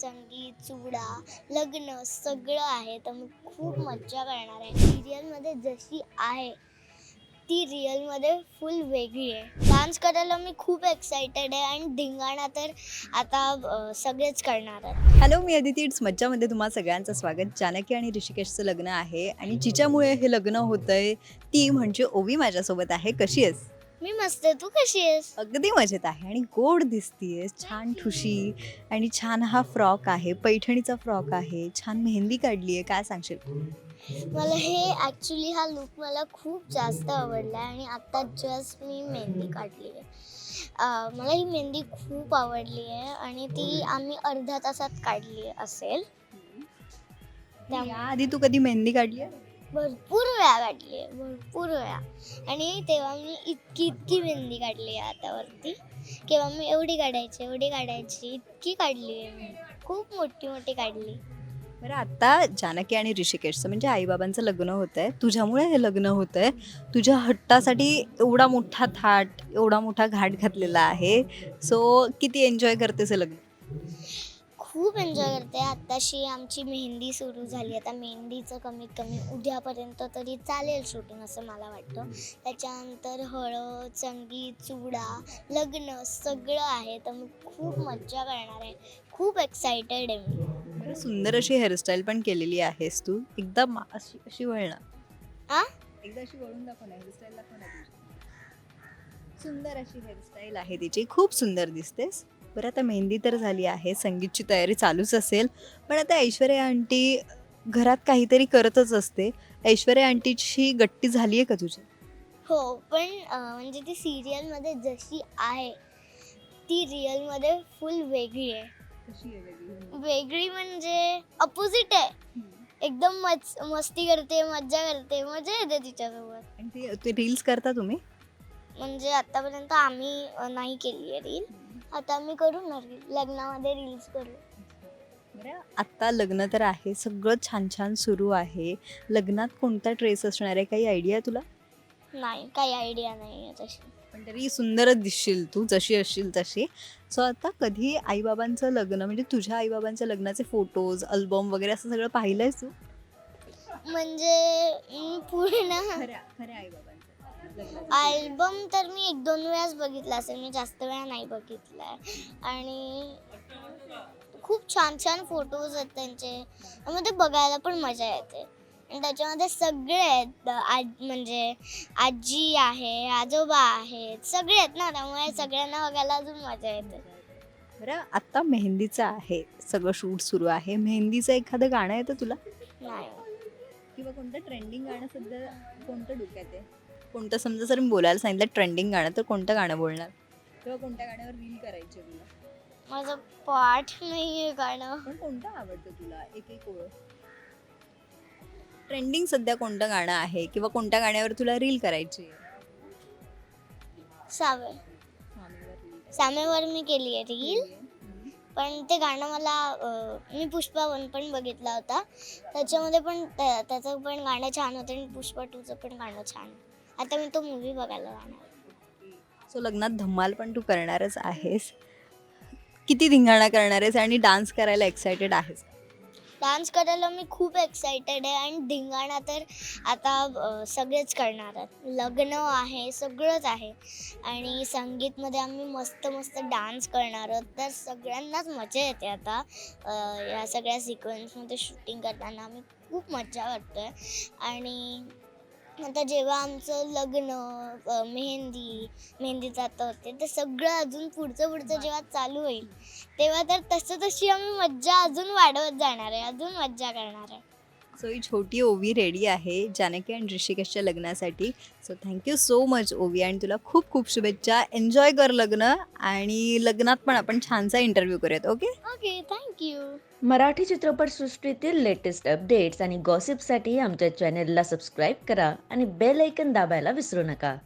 संगीत चुडा लग्न सगळं आहे. तर मी खूप मज्जा करणार आहे. सिरियलमध्ये जशी आहे ती रिअलमध्ये फुल वेगळी आहे. डान्स करायला मी खूप एक्सायटेड आहे आणि धिंगाणा तर आता सगळेच करणार आहेत. हॅलो मी अदिती. इट्स मज्जामध्ये तुम्हाला सगळ्यांचं स्वागत. जानकी आणि ऋषिकेशचं लग्न आहे आणि जिच्यामुळे हे लग्न होतंय ती म्हणजे ओवी माझ्यासोबत आहे. कशी आहेस? मी मस्त. आहे तू कशी आहेस? अगदी मजेत आहे आणि गोड दिसतीयेस. छान ठुशी आणि छान हा फ्रॉक आहे. पैठणीचा फ्रॉक आहे. छान मेहंदी काढली आहे काय सांगशील? मला हे ॲक्च्युली हा लुक मला खूप जास्त आवडला आहे आणि आत्ता जस्ट मी मेहंदी काढली आहे मला ही मेहंदी खूप आवडली आहे आणि ती आम्ही अर्ध्या तासात काढली असेल. त्यामुळे आधी तू कधी मेहंदी काढली आहे भरपूर वेळा काढली आहे भरपूर वेळा. आणि तेव्हा मी इतकी इतकी मेहंदी काढली आहे हातावरती. किंवा मी एवढी काढायची एवढी काढायची इतकी काढली आहे मी. खूप मोठी मोठी काढली. बरं आता जानकी आणि ऋषिकेशचं म्हणजे आईबाबांचं लग्न होतं आहे तुझ्यामुळे हे लग्न होतं आहे तुझ्या हट्टासाठी एवढा मोठा थाट एवढा मोठा घाट घातलेला आहे. सो किती एन्जॉय करतेस हे लग्न? खूप एन्जॉय करते. आत्ताशी आमची मेहंदी सुरू झाली. आता मेहंदीचं कमीत कमी उद्यापर्यंत तरी चालेल शूटिंग असं मला वाटतं. त्याच्यानंतर हळद संगीत चुडा लग्न सगळं आहे. तर मी खूप मज्जा करणार आहे. खूप एक्सायटेड आहे मी. सुंदर अशी हेअरस्टाईल पण केलेली आहेस तू. एकदा मा- अशी अशी वळणं आ? एकदा अशी वळून दाखव हेअरस्टाईल दाखव. सुंदर अशी हेअरस्टाईल आहे तिची. खूप सुंदर दिसतेस. बरं आता मेहंदी तर झाली आहे संगीतची तयारी चालूच असेल. पण आता ऐश्वर्या आंटी घरात काहीतरी करतच असते. ऐश्वर्या आंटीची गट्टी झाली आहे का तुझी? हो पण अं, म्हणजे ती सिरियलमध्ये जशी आहे ती रिअलमध्ये फुल वेगळी आहे. वेगळी? म्हणजे अपोजिट आहे. एकदम मज मस्ती करते मज्जा करते मजा येते तिच्यासोबत. आणि ते- ते रील्स करता तुम्ही? म्हणजे आतापर्यंत आम्ही अ, नाही केली आहे रील आता आम्ही करू ना लग्नामध्ये रील्स करू. बरं आत्ता लग्न तर आहे सगळं छान छान सुरू आहे. लग्नात कोणता ड्रेस असणार आहे? काही आयडिया तुला? नाही काही आयडिया नाही आहे तशी. पण तरी सुंदरच दिसशील तू जशी असशील तशी. सो आता कधी आईबाबांचं लग्न म्हणजे तुझ्या आईबाबांच्या लग्नाचे फोटोज अल्बम वगैरे असं सगळं पाहिलंयस तू? म्हणजे मी पूर्ण खऱ्या खऱ्या आईबाबांचं. अल्बम तर मी एक दोन वेळाच बघितला असेल. मी जास्त वेळा नाही बघितला आहे आणि खूप छान छान फोटोज आहेत त्यांचे. त्यामध्ये बघायला पण मजा येते. आणि त्याच्यामध्ये सगळे आहेत. आज म्हणजे आजी आहे आजोबा आहेत. सगळे आहेत ना. त्यामुळे सगळ्यांना बघायला अजून मजा येते. बरं आत्ता मेहंदीचं आहे. सगळं शूट सुरू आहे. मेहंदीचं एखादं गाणं येतं तुला? नाही. किंवा कोणतं ट्रेंडिंग गाणं सध्या कोणतं डोक्यात आहे? कोणतं समजा जर मी बोलायला सांगितलं ट्रेंडिंग गाणं तर कोणतं गाणं बोलणार? किंवा कोणत्या गाण्यावर रील करायची आहे तुला? माझं पाठ नाही आहे गाणं. पण कोणतं आवडतं तुला? एक एक ओळ ट्रेंडिंग सध्या कोणतं गाणं आहे? किंवा कोणत्या गाण्यावर तुला रील करायची आहे? सावे. सामेवर मी केली आहे रील पण ते गाणं मला अं, मी पुष्पा वन पण बघितला होता. त्याच्यामध्ये पण त्या- त्याचं पण गाणं छान होतं आणि पुष्पा टूचं पण गाणं छान आहे. आता मी तो मूवी बघायला जाणार. सो लग्नात धम्माल पण तू करणारच आहेस. किती धिंगाणा करणार आहेस आणि डान्स करायला एक्सायटेड आहेस? डान्स करायला मी खूप एक्सायटेड आहे आणि धिंगाणा तर आता अं, सगळेच करणार आहेत. लग्न आहे सगळंच आहे. आणि संगीतमध्ये आम्ही मस्त मस्त डान्स करणार आहोत. तर सगळ्यांनाच मजा येते आता. अं, या सगळ्या सिक्वेन्समध्ये शूटिंग करताना आम्ही खूप मजा करतो आहे आणि आता जेव्हा आमचं लग्न अं, मेहंदी मेहंदी जातं होते ते सगळं अजून पुढचं पुढचं जेव्हा चालू होईल तेव्हा तर तसं तशी आम्ही मज्जा अजून वाढवत जाणार आहे अजून मज्जा करणार आहे. सो ही छोटी ओवी रेडी आहे जानकी आणि ऋषिकेशच्या लग्नासाठी. सो थँक्यू सो मच ओवी. आणि तुला खूप खूप शुभेच्छा. एन्जॉय कर लग्न आणि लग्नात पण आपण छानसा इंटरव्ह्यू करूयात okay okay thank you Marathi चित्रपटसृष्टीतील लेटेस्ट अपडेट्स आणि गॉसिपसाठी आमच्या चॅनेलला सबस्क्राईब करा आणि बेल ऐकन दाबायला विसरू नका.